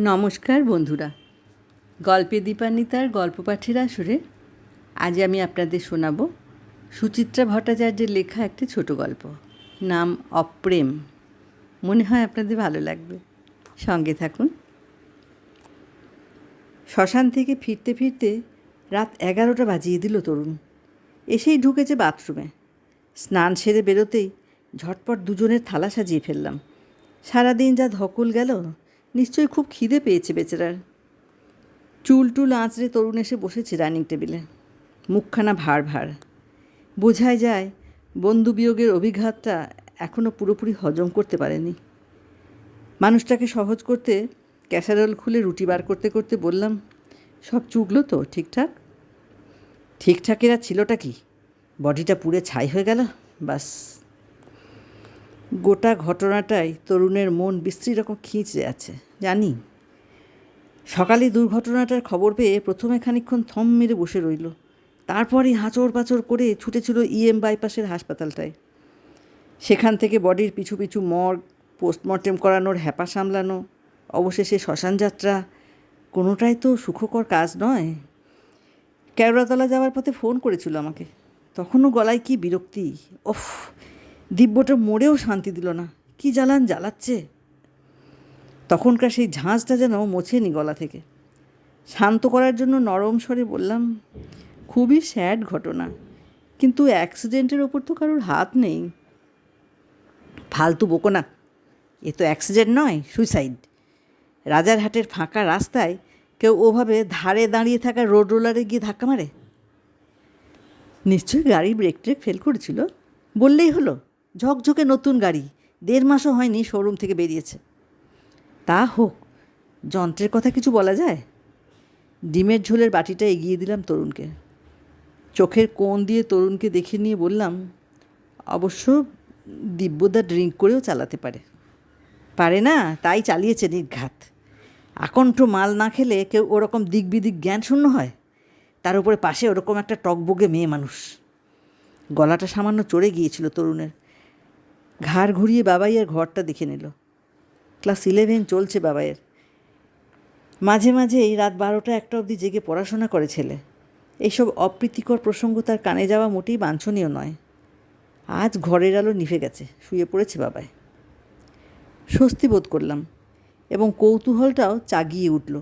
নমস্কার বন্ধুরা। গল্পে দীপান্বিতার গল্প পাঠের আসরে আজ আমি আপনাদের শোনাব সুচিত্রা ভট্টাচার্যের লেখা একটি ছোট গল্প, নাম অপ্রেম। মনে হয় আপনাদের ভালো লাগবে। সঙ্গে থাকুন। শ্মশান থেকে ফিরতে ফিরতে রাত এগারোটা বাজিয়ে দিল তরুণ। এসেই ঢুকেছে বাথরুমে। স্নান সেরে বেরোতেই ঝটপট দুজনের থালা সাজিয়ে ফেললাম। সারাদিন যা ধকল গেল নিশ্চয়ই খুব খিদে পেয়েছে বেচারার। চুল টুল আঁচড়ে তরুণ এসে বসেছে ডাইনিং টেবিলে। মুখখানা ভার ভার। বোঝাই যায়, বন্ধু বিয়োগের অভিঘাতটা এখনও পুরোপুরি হজম করতে পারেনি। মানুষটাকে সহজ করতে ক্যাসারোল খুলে রুটি বার করতে করতে বললাম, সব চুগলো তো, ঠিকঠাক? ঠিকঠাকেরা ছিলটা কি? বডিটা পুড়ে ছাই হয়ে গেল, বাস। গোটা ঘটনাটাই তরুণের মন বিশ্রী রকম খিঁচড়ে আছে। জানি। সকালে দুর্ঘটনাটার খবর পেয়ে প্রথমে খানিক্ষণ থম মেরে বসে রইল। তারপরই হাঁচড় পাচড় করে ছুটেছিল ইএম বাইপাসের হাসপাতালটায়। সেখান থেকে বডির পিছু পিছু মর্গ, পোস্টমর্টেম করানোর হ্যাপা সামলানো, অবশেষে শ্মশান যাত্রা, কোনোটাই তো সুখকর কাজ নয়। কেওড়াতলা যাওয়ার পথে ফোন করেছিল আমাকে। তখনও গলায় কি বিরক্তি ওফ দিব্যটা মোড়েও শান্তি দিল না। কি জ্বালান জ্বালাচ্ছে? তখনকার সেই ঝাঁঝটা যেন মোছেনি গলা থেকে। শান্ত করার জন্য নরম স্বরে বললাম, খুবই স্যাড ঘটনা। কিন্তু অ্যাক্সিডেন্টের ওপর তো কারোর হাত নেই। ফালতু বকো না। এ তো অ্যাক্সিডেন্ট নয়, সুইসাইড। রাজারহাটের ফাঁকা রাস্তায় কেউ ওভাবে ধারে দাঁড়িয়ে থাকা রোড রোলারে গিয়ে ধাক্কা মারে? নিশ্চয়ই গাড়ি ব্রেক ট্রেক ফেল করেছিল? বললেই হলো। ঝকঝকে নতুন গাড়ি। দেড় মাসও হয়নি শোরুম থেকে বেরিয়েছে। তা হোক, যন্ত্রের কথা কিছু বলা যায়? ডিমের ঝোলের বাটিটা এগিয়ে দিলাম তরুণকে। চোখের কোণ দিয়ে তরুণকে দেখে নিয়ে বললাম, অবশ্য দিব্যদা ড্রিঙ্ক করেও চালাতে পারে। পারে না, তাই চালিয়েছে নির্ঘাত। আকণ্ঠ মাল না খেলে কেউ ওরকম দিক বিদিক জ্ঞান শূন্য হয়? তার উপরে পাশে ওরকম একটা টকবগে মেয়ে মানুষ। গলাটা সামান্য চড়ে গিয়েছিল তরুণের। ঘাড় ঘুরিয়ে বাবাইয়ের ঘরটা দেখে নিল। ক্লাস ইলেভেন চলছে বাবাইয়ের। মাঝে মাঝে এই রাত বারোটা একটা অবধি জেগে পড়াশোনা করে ছেলে। এইসব অপ্রীতিকর প্রসঙ্গ তার কানে যাওয়া মোটেই বাঞ্ছনীয় নয়। আজ ঘরের আলো নিভে গেছে, শুয়ে পড়েছে বাবায় স্বস্তি বোধ করলাম এবং কৌতূহলটাও চাগিয়ে উঠল।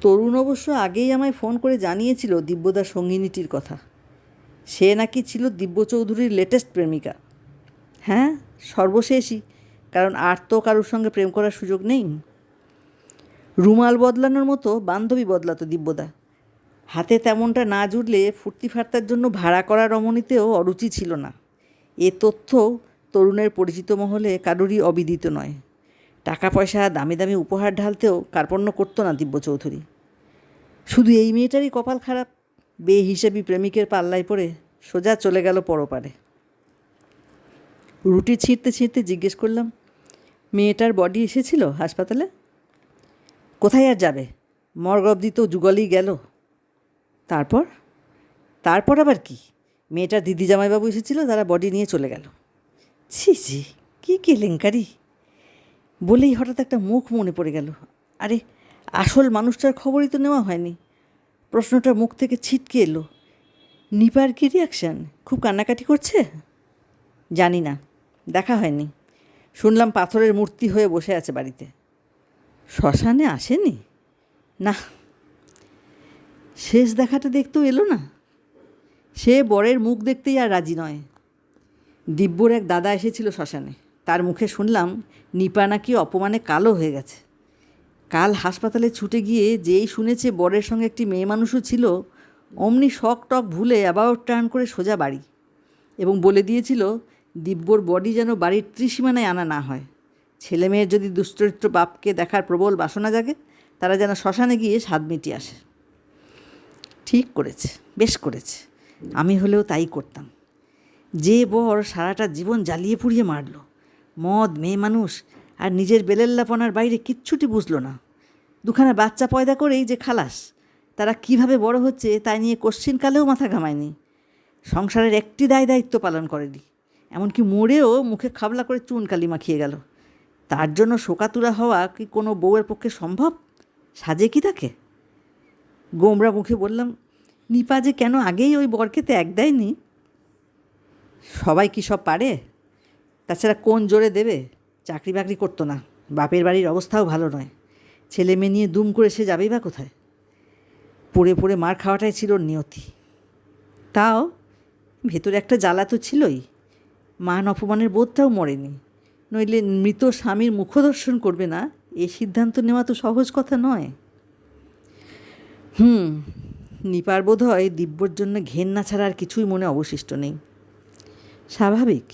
তরুণ অবশ্য আগেই আমায় ফোন করে জানিয়েছিল দিব্যদার সঙ্গিনীটির কথা। সে নাকি ছিল দিব্য চৌধুরীর লেটেস্ট প্রেমিকা। হ্যাঁ সর্বশেষই। কারণ আর তো কারোর সঙ্গে প্রেম করার সুযোগ নেই। রুমাল বদলানোর মতো বান্ধবী বদলাতো দিব্যদা। হাতে তেমনটা না জুড়লে ফুর্তি ফার্তার জন্য ভাড়া করা রমণীতেও অরুচি ছিল না। এ তথ্য তরুণের পরিচিত মহলে কারোরই অবিদিত নয়। টাকা পয়সা দামি দামি উপহার ঢালতেও কার্পণ্য করতো না দিব্য চৌধুরী। শুধু এই মেয়েটারই কপাল খারাপ বে হিসেবি প্রেমিকের পাল্লায় পড়ে সোজা চলে গেল পরপারে। রুটি ছিঁড়তে ছিঁড়তে জিজ্ঞেস করলাম, মেয়েটার বডি এসেছিল হাসপাতালে? কোথায় আর যাবে? মর্গ অবধি তো যুগলেই গেল। তারপর? তারপর আবার কি? মেয়েটার দিদি জামাইবাবু এসেছিল, তারা বডি নিয়ে চলে গেল। ছি ছি, কী কেলেঙ্কারি বলেই হঠাৎ একটা মুখ মনে পড়ে গেল। আরে, আসল মানুষটার খবরই তো নেওয়া হয়নি। প্রশ্নটা মুখ থেকে ছিটকে এলো। নিপার কি রিয়াকশান খুব কান্নাকাটি করছে? জানি না। দেখা হয়নি। শুনলাম পাথরের মূর্তি হয়ে বসে আছে বাড়িতে। শ্মশানে আসেনি? না। শেষ দেখাটা দেখতেও এলো না। সে বরের মুখ দেখতেই আর রাজি নয়। দিব্যর এক দাদা এসেছিল শ্মশানে। তার মুখে শুনলাম, নিপা নাকি অপমানে কালো হয়ে গেছে। কাল হাসপাতালে ছুটে গিয়ে যেই শুনেছে বরের সঙ্গে একটি মেয়ে মানুষও ছিল, অমনি শক টক ভুলে অ্যাবাউট টার্ন করে সোজা বাড়ি। এবং বলে দিয়েছিল দিব্যর বডি যেন বাড়ির ত্রিসীমানায় আনা না হয়। ছেলে মেয়ের যদি দুশ্চরিত্র বাপকে দেখার প্রবল বাসনা জাগে, তারা যেন শ্মশানে গিয়ে স্বাদ মিটিয়ে আসে। ঠিক করেছে, বেশ করেছে। আমি হলেও তাই করতাম। যে বর সারাটা জীবন জ্বালিয়ে পুড়িয়ে মারল। মদ, মেয়ে মানুষ আর নিজের বেলেল্লাপনার বাইরে কিচ্ছুটি বুঝলো না। দুখানা বাচ্চা পয়দা করেই যে খালাস। তারা কীভাবে বড় হচ্ছে তাই নিয়ে কোশ্চিনকালেও মাথা ঘামায়নি। সংসারের একটি দায় দায়িত্ব পালন করেনি। এমনকি মোড়েও মুখে খাবলা করে চুন কালি মাখিয়ে গেল। তার জন্য শোকাতুরা হওয়া কি কোনো বউয়ের পক্ষে সম্ভব? সাজে কি তাকে? গোমরা মুখে বললাম, নিপা যে কেন আগেই ওই বরকে ত্যাগ দেয়নি? সবাই কি সব পারে? তাছাড়া কোন জোরে দেবে? চাকরি বাকরি করতো না। বাপের বাড়ির অবস্থাও ভালো নয়। ছেলে মেয়ে নিয়ে দুম করে সে যাবেই বা কোথায়? পড়ে পড়ে মার খাওয়াটাই ছিল নিয়তি। তাও ভেতরে একটা জ্বালা তো ছিলই। মান অপমানের বোধটাও মরেনি। নইলে মৃত স্বামীর মুখদর্শন করবে না, এ সিদ্ধান্ত নেওয়া তো সহজ কথা নয়। হুম, নিপার বোধ হয় দিব্যর জন্য ঘেন্না ছাড়া আর কিছুই মনে অবশিষ্ট নেই। স্বাভাবিক,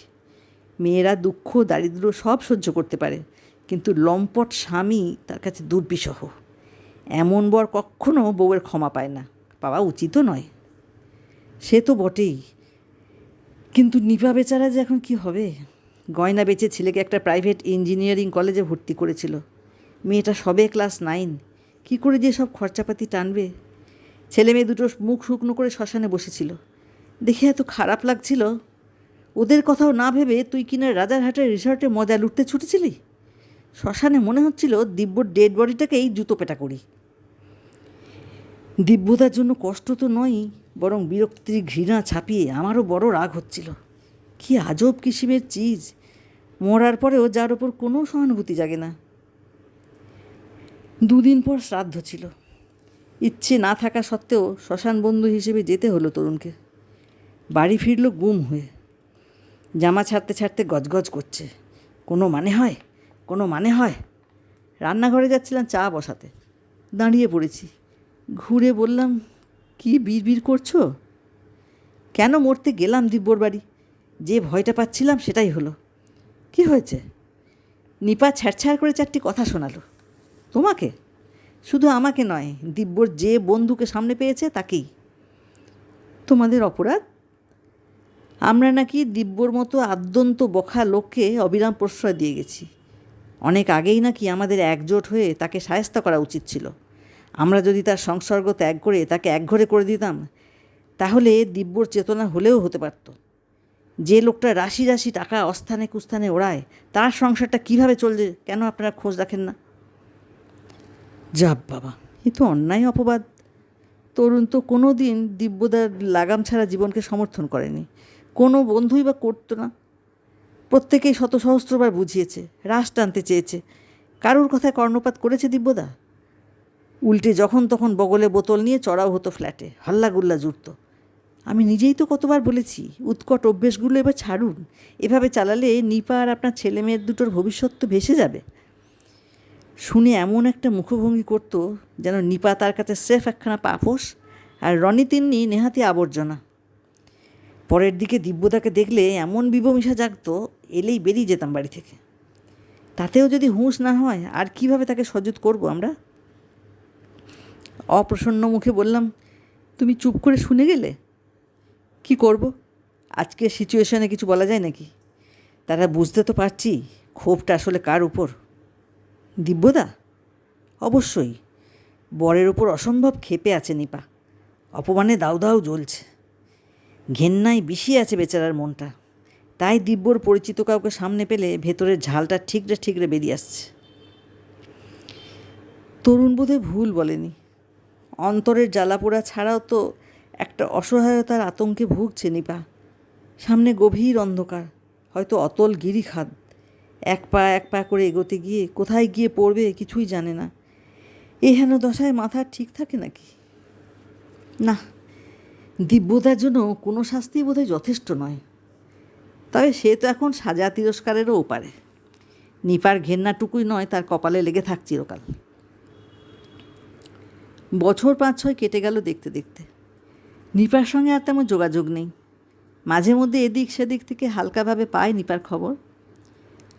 মেয়েরা দুঃখ দারিদ্র সব সহ্য করতে পারে, কিন্তু লম্পট স্বামী তার কাছে দুর্বিষহ। এমন বর কখনো বউয়ের ক্ষমা পায় না, পাওয়া উচিতও নয়। সে তো বটেই কিন্তু নিপা বেচারা যে এখন কি হবে? গয়না বেচে ছেলেকে একটা প্রাইভেট ইঞ্জিনিয়ারিং কলেজে ভর্তি করেছিল। মেয়েটা সবে ক্লাস নাইন কি করে যে সব খরচাপাতি টানবে? ছেলে মেয়ে দুটো মুখ শুকনো করে শ্মশানে বসেছিল। দেখে এত খারাপ লাগছিল। ওদের কথাও না ভেবে তুই কিনা রাজারহাটের রিসর্টে মজা লুটতে ছুটেছিলি? শ্মশানে মনে হচ্ছিল দিব্যর ডেড বডিটাকেই জুতো পেটা করি। দিব্যতার জন্য কষ্ট তো নয়ই। বরং বিরক্তির ঘৃণা ছাপিয়ে আমারও বড় রাগ হচ্ছিল। কি আজব কিসিমের চিজ। মরার পরেও যার ওপর কোনো সহানুভূতি জাগে না। দুদিন পর শ্রাদ্ধ ছিল। ইচ্ছে না থাকা সত্ত্বেও শ্মশান বন্ধু হিসেবে যেতে হলো তরুণকে। বাড়ি ফিরল গুম হয়ে। জামা ছাড়তে ছাড়তে গজগজ করছে। কোনো মানে হয়? কোনো মানে হয়? রান্নাঘরে যাচ্ছিলাম চা বসাতে। দাঁড়িয়ে পড়েছি। ঘুরে বললাম কি বিড় করছ? কেন মরতে গেলাম দিব্যর বাড়ি? যে ভয়টা পাচ্ছিলাম সেটাই হলো। কি হয়েছে? নিপা ছ্যাড়ছ্যাড় করে চারটি কথা শোনালো। তোমাকে? শুধু আমাকে নয়, দিব্যর যে বন্ধুকে সামনে পেয়েছে তাকেই। তোমাদের অপরাধ? আমরা নাকি দিব্যর মতো আদ্যন্ত বখা লোককে অবিরাম প্রশ্রয় দিয়ে গেছি। অনেক আগেই নাকি আমাদের একজোট হয়ে তাকে সায়স্তা করা উচিত ছিল। আমরা যদি তার সংসর্গ ত্যাগ করে তাকে একঘরে করে দিতাম, তাহলে দিব্যর চেতনা হলেও হতে পারত। যে লোকটা রাশি রাশি টাকা অস্থানে কুস্থানে ওড়ায়, তার সংসারটা কীভাবে চলছে কেন আপনারা খোঁজ রাখেন না? যাব বাবা, এ তো অন্যায় অপবাদ। তরুণ তো কোনো দিন দিব্যদার লাগাম ছাড়া জীবনকে সমর্থন করেনি। কোনো বন্ধুই বা করতো না। প্রত্যেকেই শত সহস্রবার বুঝিয়েছে রাস টানতে চেয়েছে। কারোর কথায় কর্ণপাত করেছে দিব্যদা? উল্টে যখন তখন বগলে বোতল নিয়ে চড়াও হতো ফ্ল্যাটে, হাল্লাগুল্লা জুড়ত আমি নিজেই তো কতবার বলেছি, উৎকট অভ্যেসগুলো এবার ছাড়ুন। এভাবে চালালে নিপা আর আপনার ছেলে মেয়ের দুটোর ভবিষ্যৎ তো ভেসে যাবে। শুনে এমন একটা মুখভঙ্গি করতো যেন নিপা তার কাছে স্রেফ একখানা পাপোশ আর রনি তিন্নি নেহাতি আবর্জনা। পরের দিকে দিব্যদাকে দেখলে এমন বিবমিশা জাগতো, এলেই বেরিয়ে যেতাম বাড়ি থেকে। তাতেও যদি হুঁশ না হয়, আর কীভাবে তাকে সজুত করব আমরা? অপ্রসন্ন মুখে বললাম, তুমি চুপ করে শুনে গেলে? কি করব? আজকে সিচুয়েশনে কিছু বলা যায় নাকি? তারা বুঝতে তো পারছি ক্ষোভটা আসলে কার উপর। দিব্যদা? অবশ্যই। বরের উপর অসম্ভব ক্ষেপে আছে নিপা। অপমানে দাউ দাউ জ্বলছে। ঘেন্নায় বিষিয়ে আছে বেচারার মনটা। তাই দিব্যর পরিচিত কাউকে সামনে পেলে ভেতরের ঝালটা ঠিকরে ঠিকরে বেরিয়ে আসছে। তরুণ বোধে ভুল বলেনি। অন্তরের জ্বালাপোড়া ছাড়াও তো একটা অসহায়তার আতঙ্কে ভুগছে নিপা। সামনে গভীর অন্ধকার, হয়তো অতল গিরিখাদ এক পা এক পা করে এগোতে গিয়ে কোথায় গিয়ে পড়বে কিছুই জানে না। এ হেন দশায় মাথা ঠিক থাকে নাকি? না, দিব্যতার জন্য কোনো শাস্তি বোধহয় যথেষ্ট নয়। তবে সে তো এখন সাজা তিরস্কারেরও ওপারে। নিপার ঘেন্নাটুকুই নয়, তার কপালে লেগে থাক চিরকাল। বছর পাঁচ ছয় কেটে গেল দেখতে দেখতে। নিপার সঙ্গে আর তেমন যোগাযোগ নেই। মাঝে মধ্যে এদিক সেদিক থেকে হালকাভাবে পায় নিপার খবর।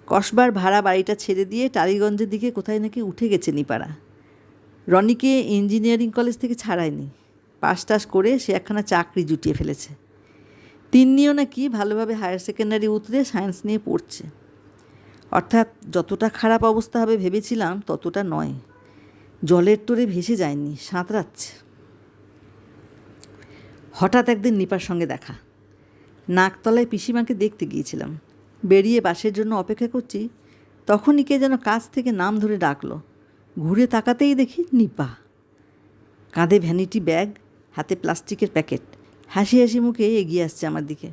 কসবার ভাড়া বাড়িটা ছেড়ে দিয়ে টালিগঞ্জের দিকে কোথায় নাকি উঠে গেছে নিপাড়া রনিকে ইঞ্জিনিয়ারিং কলেজ থেকে ছাড়ায়নি। পাশ টাস করে সে একখানা চাকরি জুটিয়ে ফেলেছে। তিন্নিও নাকি ভালোভাবে হায়ার সেকেন্ডারি উতরে সায়েন্স নিয়ে পড়ছে। অর্থাৎ যতটা খারাপ অবস্থা হবে ভেবেছিলাম ততটা নয়। জলের তোরে ভেসে যায়নি সাঁতরাচ্ছে হঠাৎ একদিন নিপার সঙ্গে দেখা। নাকতলায় পিসিমাকে দেখতে গিয়েছিলাম। বেরিয়ে বাসের জন্য অপেক্ষা করছি, তখনই কে যেন কাছ থেকে নাম ধরে ডাকলো। ঘুরে তাকাতেই দেখি নিপা। কাঁধে ভ্যানিটি ব্যাগ, হাতে প্লাস্টিকের প্যাকেট। হাসি হাসি মুখে এগিয়ে আসছে আমার দিকে।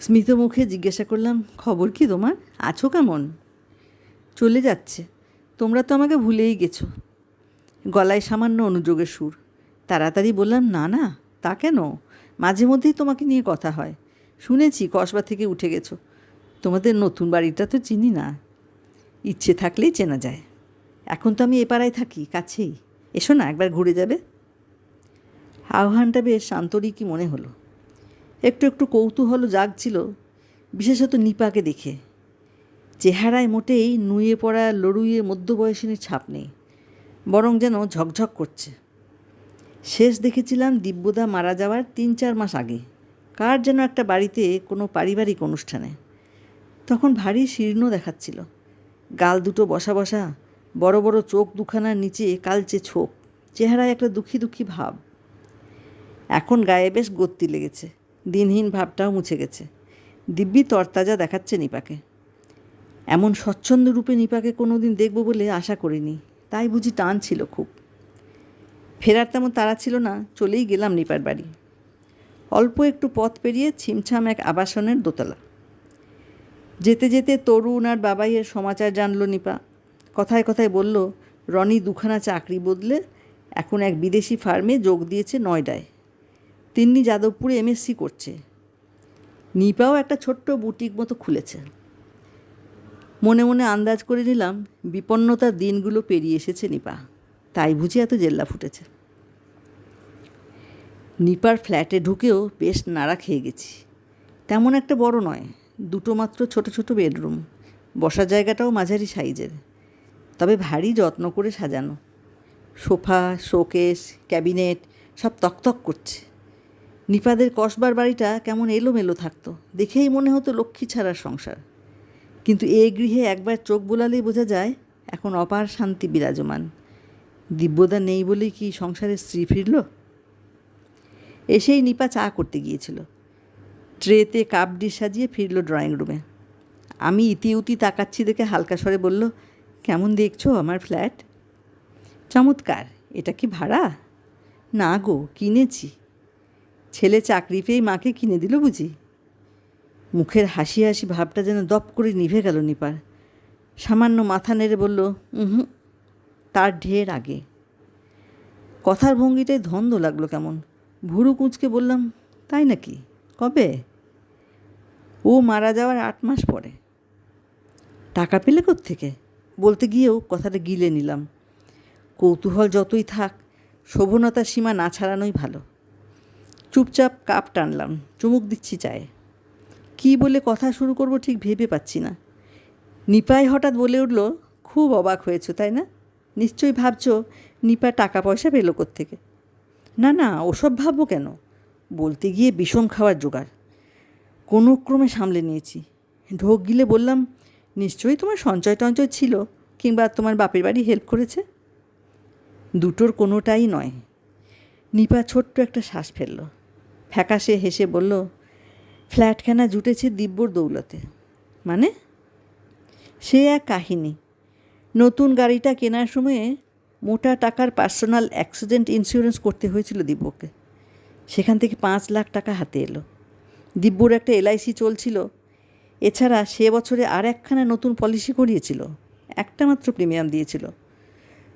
স্মিত মুখে জিজ্ঞাসা করলাম, খবর কি তোমার? আছো কেমন? চলে যাচ্ছে। তোমরা তো আমাকে ভুলেই গেছো। গলায় সামান্য অনুযোগের সুর। তাড়াতাড়ি বললাম, না না, তা কেন? মাঝে মধ্যেই তোমাকে নিয়ে কথা হয়। শুনেছি, কসবা থেকে উঠে গেছো। তোমাদের নতুন বাড়িটা তো চিনি না। ইচ্ছে থাকলেই চেনা যায়। এখন তো আমি এ পাড়ায় থাকি, কাছেই। এসো না, একবার ঘুরে যাবে? আহ্বানটা বেশ শান্তরই কি মনে হলো। একটু একটু কৌতূহল জাগছিল, বিশেষত নিপাকে দেখে। চেহারায় মোটেই নুয়ে পড়া লড়ুইয়ে মধ্যবয়সিনীর ছাপ নেই। বরং যেন ঝকঝক করছে। শেষ দেখেছিলাম দিব্যদা মারা যাওয়ার তিন চার মাস আগে। কার যেন একটা বাড়িতে কোনো পারিবারিক অনুষ্ঠানে। তখন ভারী শীর্ণ দেখাচ্ছিল। গাল দুটো বসা বসা, বড় বড় চোখ দুখানার নিচে কালচে ছোপ, চেহারায় একটা দুঃখী দুঃখী ভাব। এখন গায়ে বেশ গত্তি লেগেছে, দিনহীন ভাবটাও মুছে গেছে। দিব্যি তরতাজা দেখাচ্ছে নিপাকে। এমন স্বচ্ছন্দ রূপে নিপাকে কোনো দিন দেখব বলে আশা করিনি। তাই বুঝি টান ছিল খুব। ফেরার তেমন তাড়া ছিল না, চলেই গেলাম নিপার বাড়ি। অল্প একটু পথ পেরিয়ে ছিমছাম এক আবাসনের দোতলা। যেতে যেতে তরুণ আর বাবাইয়ের সমাচার জানলো নিপা। কথায় কথায় বলল, রনি দুখানা চাকরি বদলে এখন এক বিদেশি ফার্মে যোগ দিয়েছে নয়ডায়। তিন্নি যাদবপুরে এমএসসি করছে। নিপাও একটা ছোট্ট বুটিক মতো খুলেছে। মনে মনে আন্দাজ করে নিলাম, বিপন্নতার দিনগুলো পেরিয়ে এসেছে নিপা। তাই বুঝি এত জেল্লা ফুটেছে। নিপার ফ্ল্যাটে ঢুকেও বেশ নাড়া খেয়ে গেছি। তেমন একটা বড় নয়, দুটো মাত্র ছোট ছোট বেডরুম বসার জায়গাটাও মাঝারি সাইজের, তবে ভারী যত্ন করে সাজানো। সোফা, শোকেস, ক্যাবিনেট, সব তকতক করছে। নিপাদের কসবার বাড়িটা কেমন এলোমেলো থাকতো, দেখেই মনে হতো লক্ষ্মী ছাড়ার সংসার। কিন্তু এ গৃহে একবার চোখ বোলালেই বোঝা যায়, এখন অপার শান্তি বিরাজমান। দিব্যদা নেই বলেই কি সংসারের স্ত্রী ফিরল? এসেই নিপা চা করতে গিয়েছিল। ট্রেতে কাপ ডিশ সাজিয়ে ফিরল ড্রয়িং রুমে। আমি ইতি উতি তাকাচ্ছি দেখে হালকা স্বরে বলল, কেমন দেখছ আমার ফ্ল্যাট? চমৎকার। এটা কি ভাড়া? না গো, কিনেছি। ছেলে চাকরি পেয়ে মাকে কিনে দিল বুঝি? মুখের হাসি হাসি ভাবটা যেন দপ করে নিভে গেল নিপার। সামান্য মাথা নেড়ে বলল হুম তার ঢের আগে। কথার ভঙ্গিটাই ধন্দ লাগল কেমন। ভুরু কুঁচকে বললাম, তাই নাকি? কবে? ও মারা যাওয়ার আট মাস পরে। টাকা পেলে থেকে বলতে গিয়েও কথাটা গিলে নিলাম। কৌতূহল যতই থাক, শোভনতার সীমা না ছাড়ানোই ভালো। চুপচাপ কাপ টানলাম, চুমুক দিচ্ছি চায়ে। কী বলে কথা শুরু করব ঠিক ভেবে পাচ্ছি না। নিপাই হঠাৎ বলে উঠল, খুব অবাক হয়েছো, তাই না? নিশ্চয়ই ভাবছ নিপা টাকা পয়সা পেল থেকে না না, ওসব ভাববো কেন? বলতে গিয়ে বিষম খাওয়ার জোগাড়। কোনো ক্রমে সামলে নিয়েছি। ঢোক গিলে বললাম, নিশ্চয়ই তোমার সঞ্চয় টঞ্চয় ছিল কিংবা তোমার বাপের বাড়ি হেল্প করেছে? দুটোর কোনোটাই নয়। নিপা ছোট্ট একটা শ্বাস ফেলল। ফ্যাকাশে হেসে বলল ফ্ল্যাটখানা জুটেছে দিব্যর দৌলতে। মানে? সে এক কাহিনী। নতুন গাড়িটা কেনার সময়ে মোটা টাকার পার্সোনাল অ্যাক্সিডেন্ট ইন্স্যুরেন্স করতে হয়েছিল দিব্যকে। সেখান থেকে পাঁচ লাখ টাকা হাতে এলো। দিব্যর একটা এলআইসি চলছিল। এছাড়া সে বছরে আর একখানা নতুন পলিসি করিয়েছিল। একটা মাত্র প্রিমিয়াম দিয়েছিল।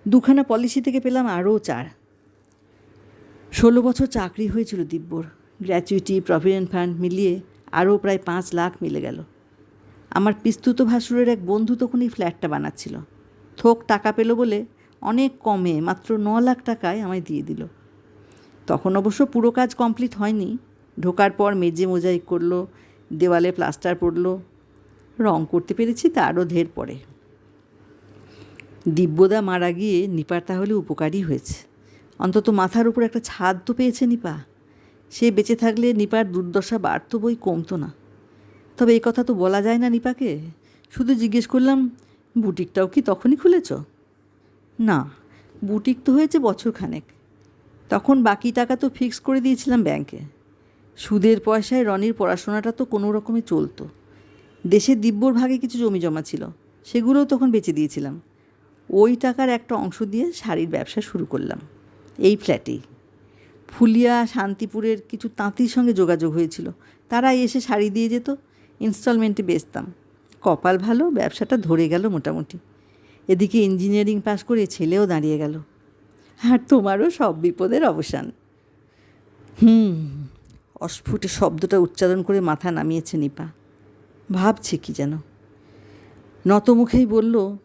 দুখানা পলিসি থেকে পেলাম আরও চার। ষোলো বছর চাকরি হয়েছিল দিব্যর। গ্র্যাচুইটি, প্রভিডেন্ট ফান্ড মিলিয়ে আরও প্রায় পাঁচ লাখ মিলে গেল। আমার পিস্তুত ভাসুরের এক বন্ধু তখন এই ফ্ল্যাটটা বানাচ্ছিল। থোক টাকা পেল বলে অনেক কমে মাত্র ন লাখ টাকায় আমায় দিয়ে দিল। তখন অবশ্য পুরো কাজ কমপ্লিট হয়নি। ঢোকার পর মেজে মোজাইক করল, দেওয়ালে প্লাস্টার পড়ল রং করতে পেরেছি তারও ঢের পরে। দিব্যদা মারা গিয়ে নিপার তাহলে উপকারই হয়েছে। অন্তত মাথার উপর একটা ছাদ তো পেয়েছে নিপা। সে বেঁচে থাকলে নিপার দুর্দশা বাড়তো বই কমতো না। তবে এই কথা তো বলা যায় না নিপাকে। শুধু জিজ্ঞেস করলাম, বুটিকটাও কি তখনই খুলেছ? না, বুটিক তো হয়েছে বছর খানেক তখন বাকি টাকা তো ফিক্স করে দিয়েছিলাম ব্যাংকে। সুদের পয়সায় রনির পড়াশোনাটা তো কোনো রকমে চলতো। দেশের দিব্যর ভাগে কিছু জমি জমা ছিল, সেগুলোও তখন বেচে দিয়েছিলাম। ওই টাকার একটা অংশ দিয়ে শাড়ির ব্যবসা শুরু করলাম, এই ফ্ল্যাটেই। ফুলিয়া শান্তিপুরের কিছু তাঁতির সঙ্গে যোগাযোগ হয়েছিল। তারা এসে শাড়ি দিয়ে যেত, ইনস্টলমেন্টে বেচতাম। কপাল ভালো, ব্যবসাটা ধরে গেল মোটামুটি। এদিকে ইঞ্জিনিয়ারিং পাশ করে ছেলেও দাঁড়িয়ে গেল। আর তোমারও সব বিপদের অবসান। হুম, অস্ফুটে শব্দটা উচ্চারণ করে মাথা নামিয়েছে নিপা। ভাবছে কি যেন। নতমুখেই বলল,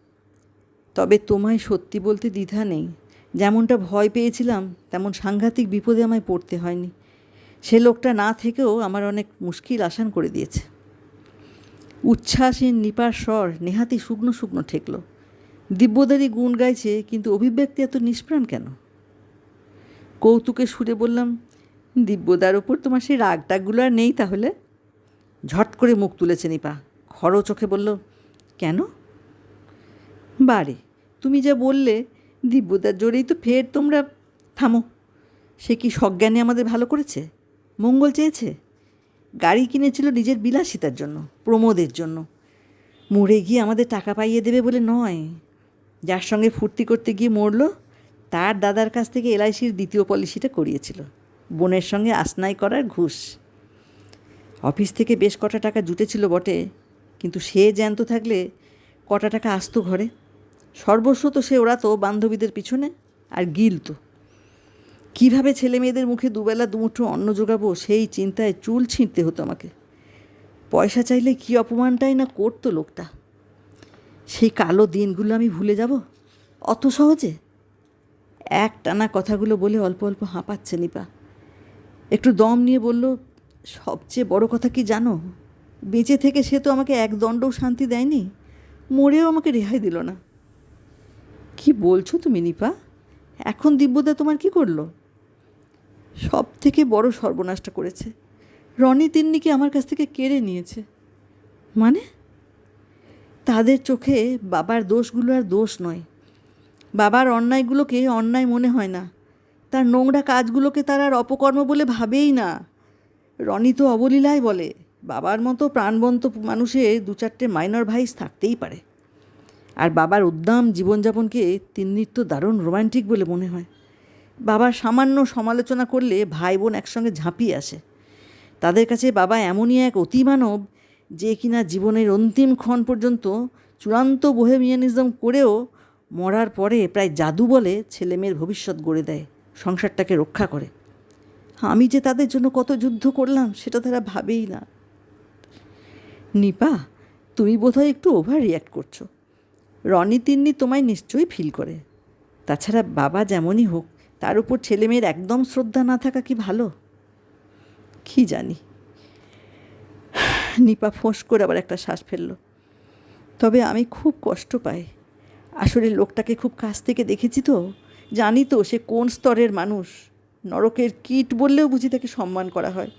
তবে তোমায় সত্যি বলতে দ্বিধা নেই। যেমনটা ভয় পেয়েছিলাম, তেমন সাংঘাতিক বিপদে আমায় পড়তে হয়নি। সে লোকটা না থেকেও আমার অনেক মুশকিল আসান করে দিয়েছে। উচ্ছ্বাসীন নিপার স্বর নেহাতি শুকনো শুকনো ঠেকল। দিব্যদারি গুণ গাইছে, কিন্তু অভিব্যক্তি এত নিষ্প্রাণ কেন? কৌতুকে সুরে বললাম, দিব্যদার ওপর তোমার সেই রাগ টাগগুলো আর নেই তাহলে? ঝট করে মুখ তুলেছে নিপা। খড়ো চোখে বলল, কেন? বারে, তুমি যা বললে দিব্যদার জোরেই তো ফের তোমরা থামো। সে কি সজ্ঞানে আমাদের ভালো করেছে? মঙ্গল চেয়েছে? গাড়ি কিনেছিল নিজের বিলাসিতার জন্য, প্রমোদের জন্য। মরে গিয়ে আমাদের টাকা পাইয়ে দেবে বলে নয়। যার সঙ্গে ফুর্তি করতে গিয়ে মরল, তার দাদার কাছ থেকে এলআইসির দ্বিতীয় পলিসিটা করিয়েছিল, বোনের সঙ্গে আসনাই করার ঘুষ। অফিস থেকে বেশ কটা টাকা জুটেছিল বটে, কিন্তু সে জ্যান্ত থাকলে কটা টাকা আসতো ঘরে? সর্বস্ব তো সে ওড়াতো বান্ধবীদের পিছনে আর গিলতো কীভাবে ছেলে মেয়েদের মুখে দুবেলা দুমুঠো অন্ন জোগাবো সেই চিন্তায় চুল ছিঁড়তে হতো আমাকে। পয়সা চাইলে কী অপমানটাই না করতো লোকটা। সেই কালো দিনগুলো আমি ভুলে যাব? অত সহজে? এক টানা কথাগুলো বলে অল্প অল্প হাঁপাচ্ছে নিপা। একটু দম নিয়ে বলল, সবচেয়ে বড় কথা কি জানো? বেঁচে থেকে সে তো আমাকে এক দণ্ডও শান্তি দেয়নি। মরেও আমাকে রেহাই দিল না। কি বলছো তুমি, নিপা? এখন দিব্যদা তোমার কি করল? সব থেকে বড় সর্বনাশটা করেছে। রনি তিন্নিকে আমার কাছ থেকে কেড়ে নিয়েছে। মানে? তাদের চোখে বাবার দোষগুলো আর দোষ নয়। বাবার অন্যায়গুলোকে অন্যায় মনে হয় না। তার নোংরা কাজগুলোকে তার আর অপকর্ম বলে ভাবেই না। রনি তো অবলীলায় বলে, বাবার মতো প্রাণবন্ত মানুষের দু চারটে মাইনর ভাইস থাকতেই পারে। আর বাবার উদ্দাম জীবনযাপনকে তিন্নির তো দারুণ রোমান্টিক বলে মনে হয়। বাবার সামান্য সমালোচনা করলে ভাই বোন একসঙ্গে ঝাঁপিয়ে আসে। তাদের কাছে বাবা এমনই এক অতিমানব যে কিনা জীবনের অন্তিম ক্ষণ পর্যন্ত চূড়ান্ত বোহেমিয়ানিজম করেও মরার পরে প্রায় জাদু বলে ছেলেমেয়ের ভবিষ্যৎ গড়ে দেয়, সংসারটাকে রক্ষা করে। আমি যে তাদের জন্য কত যুদ্ধ করলাম, সেটা তারা ভাবেই না। নিপা, তুমি বোধহয় একটু ওভার রিয়াক্ট করছ। রনি তিন্নি তোমায় নিশ্চয়ই ফিল করে। তাছাড়া বাবা যেমনই হোক, তার উপর ছেলেমেয়ের একদম শ্রদ্ধা না থাকা কি ভালো? কি জানি। নিপা ফোঁস করে আবার একটা শ্বাস ফেলল। তবে আমি খুব কষ্ট পাই। আসলে লোকটাকে খুব কাছ থেকে দেখেছি তো। জানি তো সে কোন স্তরের মানুষ। নরকের কীট বললেও বুঝি তাকে সম্মান করা হয়।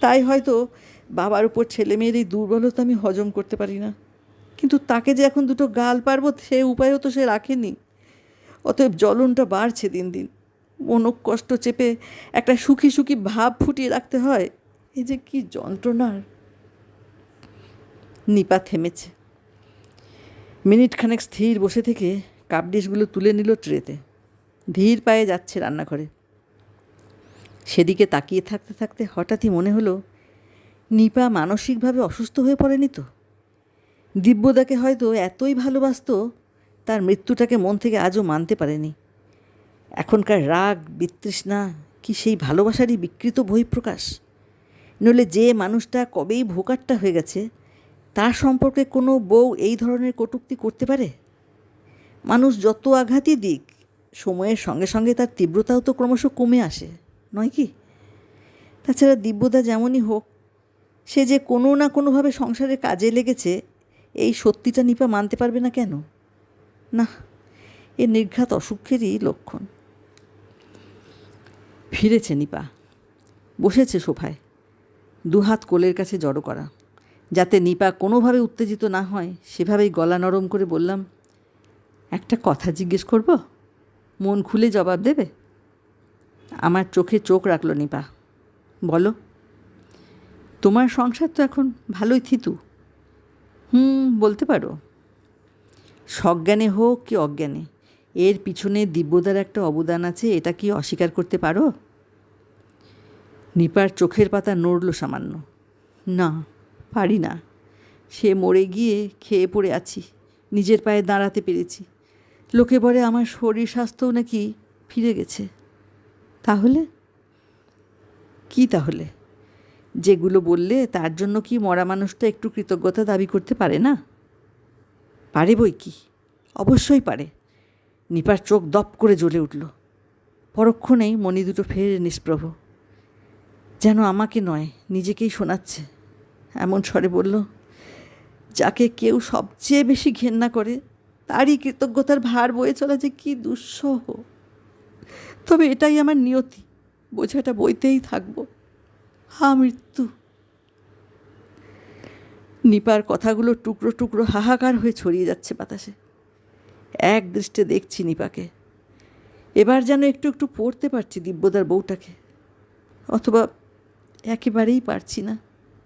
তাই হয়তো বাবার উপর ছেলে মেয়ের এই দুর্বলতা আমি হজম করতে পারি না। কিন্তু তাকে যে এখন দুটো গাল পারব, সে উপায়ও তো সে রাখেনি। অতএব জ্বলনটা বাড়ছে দিন দিন। মনক কষ্ট চেপে একটা সুখী সুখী ভাব ফুটিয়ে রাখতে হয়। এই যে কি যন্ত্রণার। নিপা থেমেছে। মিনিটখানেক স্থির বসে থেকে কাপ ডিশগুলো তুলে নিল ট্রেতে। ধীর পায়ে যাচ্ছে রান্নাঘরে। সেদিকে তাকিয়ে থাকতে থাকতে হঠাৎই মনে হলো, নিপা মানসিকভাবে অসুস্থ হয়ে পড়েনি তো? দিব্যদাকে হয়তো এতই ভালোবাসতো, তার মৃত্যুটাকে মন থেকে আজও মানতে পারেনি। এখনকার রাগ, বিতৃষ্ণা কি সেই ভালোবাসারই বিকৃত বহিঃপ্রকাশ? নইলে যে মানুষটা কবেই ভোকাট্টা হয়ে গেছে, তার সম্পর্কে কোনো বউ এই ধরনের কটূক্তি করতে পারে? মানুষ যত আঘাতই দিক, সময়ের সঙ্গে সঙ্গে তার তীব্রতাও তো ক্রমশ কমে আসে, নয় কি? তাছাড়া দিব্যদা যেমনই হোক, সে যে কোনো না কোনোভাবে সংসারের কাজে লেগেছে এই সত্যিটা নিপা মানতে পারবে না কেন? না, এ নির্ঘাত অসুখেরই লক্ষণ। ফিরেছে নিপা। বসেছে সোফায়। দুহাত কোলের কাছে জড়ো করা। যাতে নিপা কোনোভাবে উত্তেজিত না হয়, সেভাবেই গলা নরম করে বললাম, একটা কথা জিজ্ঞেস করব? মন খুলে জবাব দেবে? আমার চোখে চোখ রাখল নিপা। বলো। তোমার সংসার তো এখন ভালোই থিতু। হুম, বলতে পারো। সজ্ঞানে হোক কি অজ্ঞানে, এর পিছনে দিব্যদার একটা অবদান আছে, এটা কি অস্বীকার করতে পারো? নিপার চোখের পাতা নড়ল সামান্য। না, পারি না। সে মরে গিয়ে খেয়ে পড়ে আছি, নিজের পায়ে দাঁড়াতে পেরেছি। লোকে বলে আমার শরীর স্বাস্থ্যও নাকি ফিরে গেছে। তাহলে? কি তাহলে? যেগুলো বললে তার জন্য কি মরা মানুষটা একটু কৃতজ্ঞতা দাবি করতে পারে না? পারে বই কি? অবশ্যই পারে। নিপার চোখ দপ করে জ্বলে উঠল। পরক্ষণেই মণি দুটো ফের নিষ্প্রভ। যেন আমাকে নয়, নিজেকেই শোনাচ্ছে। এমন স্বরে বলল, যাকে কেউ সবচেয়ে বেশি ঘেন্না করে, তারই কৃতজ্ঞতার ভার বয়ে চলা যে কী দুঃসহ। তবে এটাই আমার নিয়তি। বোঝাটা বইতেই থাকব। হা, মৃত্যু। নিপার কথাগুলো টুকরো টুকরো হাহাকার হয়ে ছড়িয়ে যাচ্ছে বাতাসে। এক দৃষ্টে দেখছি নিপাকে। এবার যেন একটু একটু পড়তে পারছি দিব্যদার বউটাকে। অথবা একেবারেই পারছি না।